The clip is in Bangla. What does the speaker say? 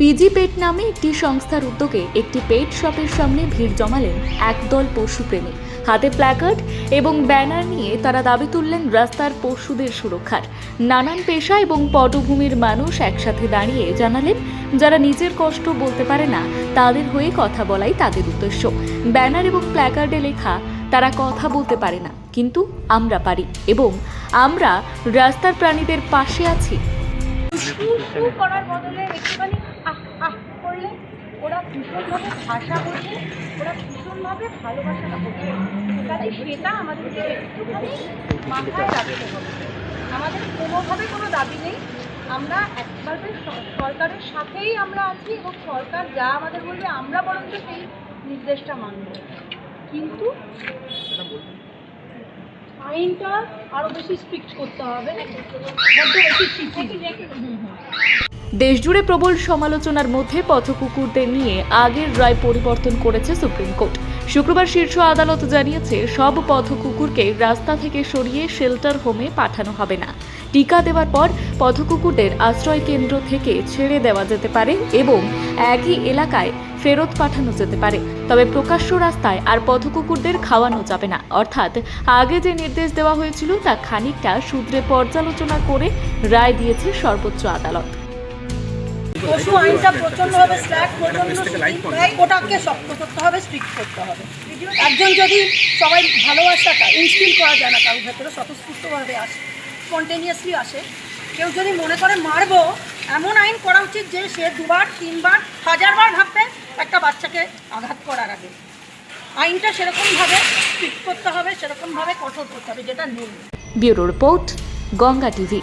পিজি পেট নামে একটি সংস্থার উদ্যোগে একটি পেট শপের সামনে ভিড় জমালেন একদল পশুপ্রেমী হাতে প্ল্যাকার্ড এবং ব্যানার নিয়ে তারা দাবি তুললেন রাস্তার পশুদের সুরক্ষার। নানান পেশা এবং পটভূমির মানুষ একসাথে দাঁড়িয়ে জানালেন, যারা নিজের কষ্ট বলতে পারে না, তাদের হয়ে কথা বলাই তাদের উদ্দেশ্য। ব্যানার এবং প্ল্যাকার্ডে লেখা, তারা কথা বলতে পারে না, কিন্তু আমরা পারি এবং আমরা রাস্তার প্রাণীদের পাশে আছি। করার বদলে করলে ওরা ভীষণভাবে ভাষা বোঝে, ওরা ভীষণভাবে ভালোবাসাটা বোঝে। কাজে সেটা আমাদেরকে একটুখানি মাথায় রাখতে হবে। আমাদের কোনোভাবে কোনো দাবি নেই। আমরা একবারে সরকারের সাথেই আমরা আছি এবং সরকার যা আমাদের বলবে আমরা বরঞ্চ সেই নির্দেশটা মানব। কিন্তু আইনটা আরও বেশি স্ট্রিক্ট করতে হবে দেশজুড়ে প্রবল সমালোচনার মধ্যে পথকুকুরদের নিয়ে আগের রায় পরিবর্তন করেছে সুপ্রিম কোর্ট। শুক্রবার শীর্ষ আদালত জানিয়েছে, সব পথকুকুরকে রাস্তা থেকে সরিয়ে শেল্টার হোমে পাঠানো হবে না। টিকা দেওয়ার পর পথকুকুরদের আশ্রয় কেন্দ্র থেকে ছেড়ে দেওয়া যেতে পারে এবং একই এলাকায় ফেরত পাঠানো যেতে পারে। তবে প্রকাশ্য রাস্তায় আর পথকুকুরদের খাওয়ানো যাবে না। অর্থাৎ আগে যে নির্দেশ দেওয়া হয়েছিল তা খানিকটা সূত্রে পর্যালোচনা করে রায় দিয়েছে সর্বোচ্চ আদালত। পশু আইনটা প্রচণ্ডভাবে স্ল্যাক প্রচণ্ড ওটাকে শক্ত করতে হবে স্ট্রিক্ট করতে হবে। একজন যদি সবাই ভালোবাসাটা ইনস্টিল করা যায় না কারোর ভেতরে স্বতঃস্ফূর্তভাবে আসে স্পন্টেনিয়াসলি আসে কেউ যদি মনে করে মারবো এমন আইন করা উচিত যে সে দুবার তিনবার হাজারবার ভাববে একটা বাচ্চাকে আঘাত করার আগে। আইনটা সেরকমভাবে স্ট্রিক্ট করতে হবে সেরকমভাবে কঠোর করতে হবে যেটা নেই। Bureau report Ganga TV.